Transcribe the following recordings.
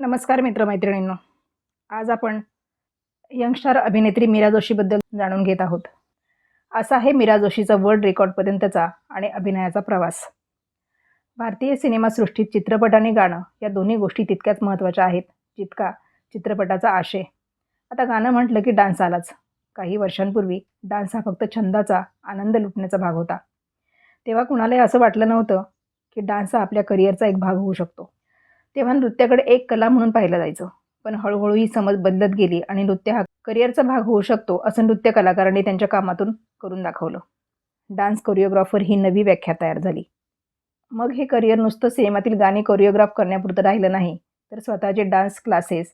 नमस्कार मित्रमैत्रिणींनो. आज आपण यंगस्टार अभिनेत्री मीरा जोशीबद्दल जाणून घेत आहोत. असा आहे मीरा जोशीचा वर्ल्ड रेकॉर्डपर्यंतचा आणि अभिनयाचा प्रवास. भारतीय सिनेमासृष्टीत चित्रपट आणि गाणं या दोन्ही गोष्टी तितक्याच महत्त्वाच्या आहेत जितका चित्रपटाचा आशय. आता गाणं म्हटलं की डान्स आलाच. काही वर्षांपूर्वी डान्स हा फक्त छंदाचा आनंद लुटण्याचा भाग होता. तेव्हा कुणालाही असं वाटलं नव्हतं की डान्स हा आपल्या करिअरचा एक भाग होऊ शकतो. तेव्हा नृत्याकडे एक कला म्हणून पाहिलं जायचं. पण हळूहळू ही समज बदलत गेली आणि नृत्य हा करिअरचा भाग होऊ शकतो असं नृत्य कलाकारांनी त्यांच्या कामातून करून दाखवलं. डान्स कोरिओग्राफर ही नवी व्याख्या तयार झाली. मग हे करिअर नुसतं सिनेमातील गाणी कोरिओग्राफ करण्यापुरतं राहिलं नाही तर स्वतःचे डान्स क्लासेस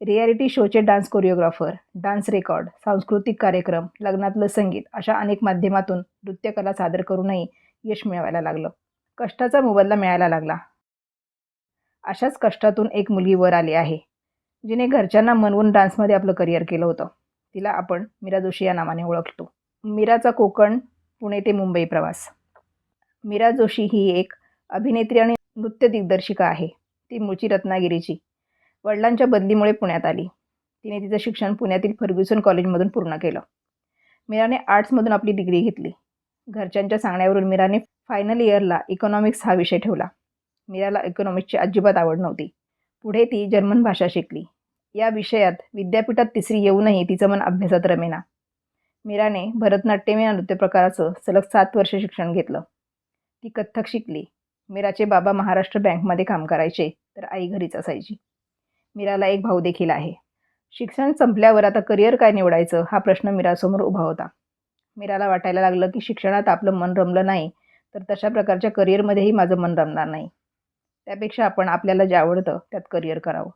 रियालिटी शोचे डान्स कोरिओग्राफर डान्स रेकॉर्ड सांस्कृतिक कार्यक्रम लग्नातलं संगीत अशा अनेक माध्यमातून नृत्यकला सादर करूनही यश मिळवायला लागलं. कष्टाचा मोबदला मिळायला लागला. अशाच कष्टातून एक मुलगी वर आली आहे जिने घरच्यांना मनवून डान्समध्ये आपलं करिअर केलं होतं. तिला आपण मीरा जोशी या नावाने ओळखतो. मीराचा कोकण पुणे ते मुंबई प्रवास. मीरा जोशी ही एक अभिनेत्री आणि नृत्य दिग्दर्शिका आहे. ती मूळची रत्नागिरीची. वडिलांच्या बदलीमुळे पुण्यात आली. तिने तिचं शिक्षण पुण्यातील फर्ग्युसन कॉलेजमधून पूर्ण केलं. मीराने आर्ट्समधून आपली डिग्री घेतली. घरच्यांच्या सांगण्यावरून मीराने फायनल इयरला इकॉनॉमिक्स हा विषय ठेवला. मीराला इकॉनॉमिक्सची अजिबात आवड नव्हती. पुढे ती जर्मन भाषा शिकली. या विषयात विद्यापीठात तिसरी येऊनही तिचं मन अभ्यासात रमेना. मीराने भरतनाट्यम या नृत्यप्रकाराचं सलग सात वर्ष शिक्षण घेतलं. ती कथ्थक शिकली. मीराचे बाबा महाराष्ट्र बँकमध्ये काम करायचे तर आई घरीच असायची. मीराला एक भाऊ देखील आहे. शिक्षण संपल्यावर आता करिअर काय निवडायचं हा प्रश्न मीरासमोर उभा होता. मीराला वाटायला लागलं की शिक्षणात आपलं मन रमलं नाही तर तशा प्रकारच्या करिअरमध्येही माझं मन रमणार नाही. त्यापेक्षा आपण आपल्याला जे आवडतं त्यात करिअर करावं.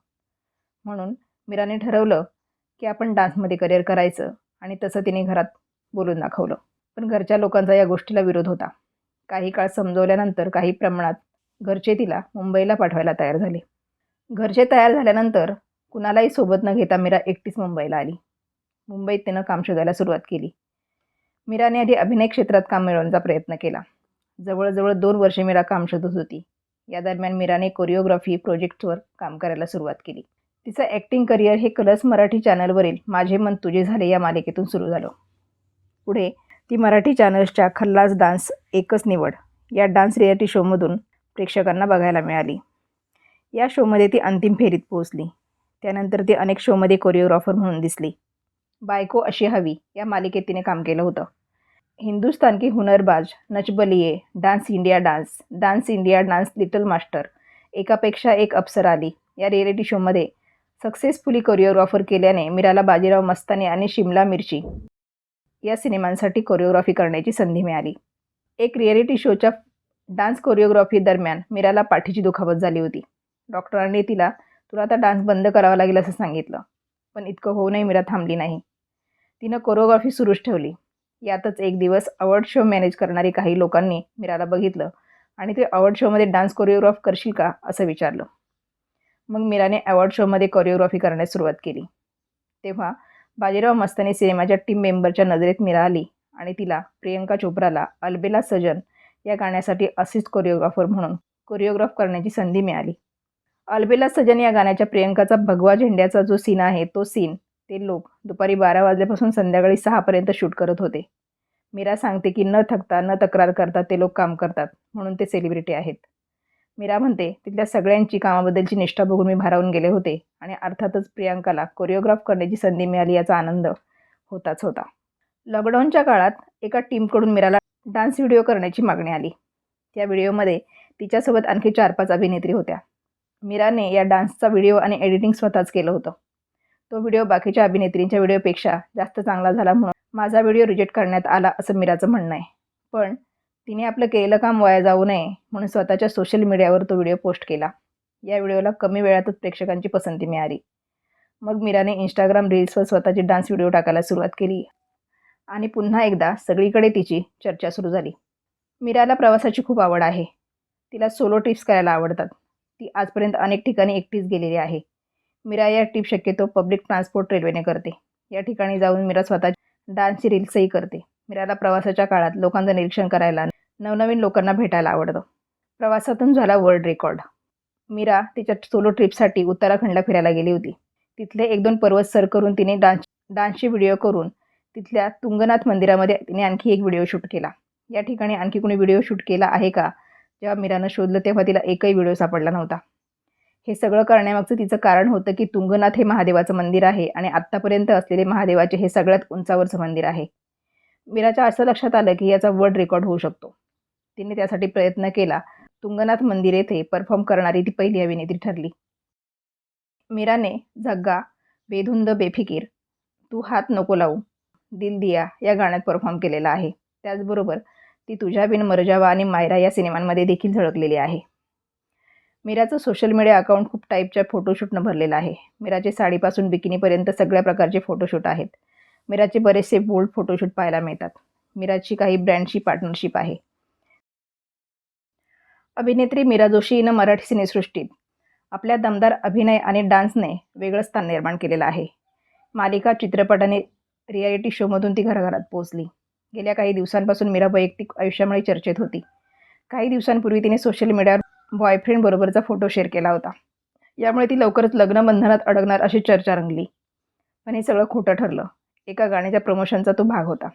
म्हणून मीराने ठरवलं की आपण डान्समध्ये करिअर करायचं आणि तसं तिने घरात बोलून दाखवलं. पण घरच्या लोकांचा या गोष्टीला विरोध होता. काही काळ समजवल्यानंतर काही प्रमाणात घरचे तिला मुंबईला पाठवायला तयार झाले. घरचे तयार झाल्यानंतर कुणालाही सोबत न घेता मीरा एकटीच मुंबईला आली. मुंबईत तिनं काम शोधायला सुरुवात केली. मीराने आधी अभिनय क्षेत्रात काम मिळवण्याचा प्रयत्न केला. जवळजवळ दोन वर्षे मीरा काम शोधत होती. या दरम्यान मीराने कोरिओग्राफी प्रोजेक्टवर काम करायला सुरुवात केली. तिचं ॲक्टिंग करिअर हे कलर्स मराठी चॅनलवरील माझे मन तुझे झाले या मालिकेतून सुरू झालं. पुढे ती मराठी चॅनल्सच्या खल्लास डान्स एकच निवड. या डान्स रियालिटी शोमधून प्रेक्षकांना बघायला मिळाली. या शोमध्ये ती अंतिम फेरीत पोहोचली. त्यानंतर ती अनेक शोमध्ये कोरिओग्राफर म्हणून दिसली. बायको अशी हवी या मालिकेत तिने काम केलं होतं. Hindustan Ki Hunarbaaz Nach Baliye dance India dance dance India dance little master एकापेक्षा एक अप्सर आली. या रिॲलिटी शोमध्ये सक्सेसफुली कोरिओग्राफर केल्याने मीराला बाजीराव मस्तानी आणि शिमला मिरची या सिनेमांसाठी कोरिओग्राफी करण्याची संधी मिळाली. एक रिॲलिटी शोच्या डान्स कोरिओग्राफी दरम्यान मीराला पाठीची दुखापत झाली होती. डॉक्टरांनी तिला तुला आता डान्स बंद करावा लागेल असं सांगितलं पण इतकं होऊनही मीरा थांबली नाही. तिनं कोरिओग्राफी सुरूच ठेवली. यातच एक दिवस अवॉर्ड शो मॅनेज करणारी काही लोकांनी मीराला बघितलं आणि ते अवॉर्ड शोमध्ये डान्स कोरिओग्राफ करशील का असं विचारलं. मग मीराने अवॉर्ड शोमध्ये कोरिओग्राफी करण्यास सुरुवात केली. तेव्हा बाजीराव मस्तानी सिनेमाच्या टीम मेंबरच्या नजरेत मीरा आली आणि तिला प्रियंका चोप्राला अल्बेला सजन या गाण्यासाठी असिस्ट कोरिओग्राफर म्हणून कोरिओग्राफ करण्याची संधी मिळाली. अल्बेला सजन या गाण्याच्या प्रियंकाचा भगवा झेंड्याचा जो सीन आहे तो सीन ते लोक दुपारी बारा वाजल्यापासून संध्याकाळी सहापर्यंत शूट करत होते. मीरा सांगते की न थकता न तक्रार करता ते लोक काम करतात म्हणून ते सेलिब्रिटी आहेत. मीरा म्हणते तिथल्या सगळ्यांची कामाबद्दलची निष्ठा बघून मी भारावून गेले होते आणि अर्थातच प्रियांकाला कोरिओग्राफ करण्याची संधी मिळाली याचा आनंद होताच होता. लॉकडाऊनच्या काळात एका टीमकडून मीराला डान्स व्हिडिओ करण्याची मागणी आली. त्या व्हिडिओमध्ये तिच्यासोबत आणखी चार पाच अभिनेत्री होत्या. मीराने या डान्सचा व्हिडिओ आणि एडिटिंग स्वतःच केलं होतं. तो व्हिडिओ बाकीच्या अभिनेत्रींच्या व्हिडिओपेक्षा जास्त चांगला झाला म्हणून माझा व्हिडिओ रिजेक्ट करण्यात आला असं मीराचं म्हणणं आहे. पण तिने आपलं केलेलं काम वाया जाऊ नये म्हणून स्वतःच्या सोशल मीडियावर तो व्हिडिओ पोस्ट केला. या व्हिडिओला कमी वेळातच प्रेक्षकांची पसंती मिळाली. मग मीराने इंस्टाग्राम रील्सवर स्वतःचे डान्स व्हिडिओ टाकायला सुरुवात केली आणि पुन्हा एकदा सगळीकडे तिची चर्चा सुरू झाली. मीराला प्रवासाची खूप आवड आहे. तिला सोलो ट्रिप्स करायला आवडतात. ती आजपर्यंत अनेक ठिकाणी एकटीच गेलेली आहे. मीरा या टीप शक्यतो पब्लिक ट्रान्सपोर्ट रेल्वेने करते. या ठिकाणी जाऊन मीरा स्वतः डान्सची रील्सही करते. मीराला प्रवासाच्या काळात लोकांचं निरीक्षण करायला नवनवीन लोकांना भेटायला आवडतं. प्रवासातून झाला वर्ल्ड रेकॉर्ड मीरा तिच्या सोलो ट्रिपसाठी उत्तराखंडला फिरायला गेली होती. तिथले एक दोन पर्वत सर करून तिने डान्स डान्सची व्हिडिओ करून तिथल्या तुंगनाथ मंदिरामध्ये तिने आणखी एक व्हिडिओ शूट केला. या ठिकाणी आणखी कोणी व्हिडिओ शूट केला आहे का? जेव्हा मीरानं शोधलं तेव्हा तिला एकही व्हिडिओ सापडला नव्हता. हे सगळं करण्यामागचं तिचं कारण होतं की तुंगनाथ हे महादेवाचं मंदिर आहे आणि आत्तापर्यंत असलेले महादेवाचे हे सगळ्यात उंचावरचं मंदिर आहे. मीराच्या असं लक्षात आलं की याचा वर्ल्ड रेकॉर्ड होऊ शकतो. तिने त्यासाठी प्रयत्न केला. तुंगनाथ मंदिर येथे परफॉर्म करणारी ती पहिली अभिनेत्री ठरली. मीराने झग्गा बेधुंद बेफिकीर तू हात नको लावू दिल दिया या गाण्यात परफॉर्म केलेला आहे. त्याचबरोबर ती तुझ्या बिन मरजावा आणि मायरा या सिनेमांमध्ये देखील झळकलेली आहे. मीराचं सोशल मीडिया अकाउंट खूप टाईपच्या फोटोशूटनं भरलेलं आहे. मीराचे साडीपासून बिकिनीपर्यंत सगळ्या प्रकारचे फोटोशूट आहेत. मीराचे बरेचसे बोल्ड फोटोशूट पाहायला मिळतात. मीराची काही ब्रँडशी पार्टनरशिप आहे. अभिनेत्री मीरा जोशी हिनं मराठी सिनेसृष्टीत आपल्या दमदार अभिनय आणि डान्सने वेगळं स्थान निर्माण केलेलं आहे. मालिका चित्रपट आणि रियालिटी शोमधून ती घराघरात पोहोचली. गेल्या काही दिवसांपासून मीरा वैयक्तिक आयुष्यामुळे चर्चेत होती. काही दिवसांपूर्वी तिने सोशल मीडियावर बॉयफ्रेंडबरोबरचा फोटो शेअर केला होता. यामुळे ती लवकरच लग्न बंधनात अडकणार अशी चर्चा रंगली. पण हे सगळं खोटं ठरलं. एका गाण्याच्या प्रमोशनचा तो भाग होता.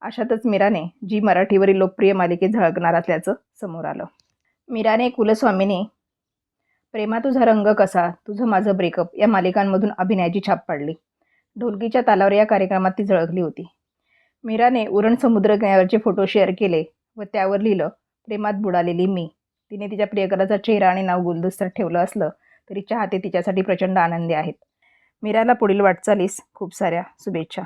अशातच मीराने जी मराठीवरील लोकप्रिय मालिकेत झळकणार असल्याचं समोर आलं. मीराने कुलस्वामीने प्रेमा तुझा रंग कसा? तुझं माझं ब्रेकअप या मालिकांमधून अभिनयाची छाप पाडली. ढोलकीच्या तालावर या कार्यक्रमात ती झळकली होती. मीराने उरण समुद्र किनाऱ्यावरचे फोटो शेअर केले व त्यावर लिहिलं प्रेमात बुडालेली मी. तिने तिच्या प्रियकराचा चेहरा आणि नाव गुलदस्त्यात ठेवलं असलं तरी चाहते तिच्यासाठी प्रचंड आनंदी आहेत. मीराला पुढील वाटचालीस. खूप साऱ्या शुभेच्छा.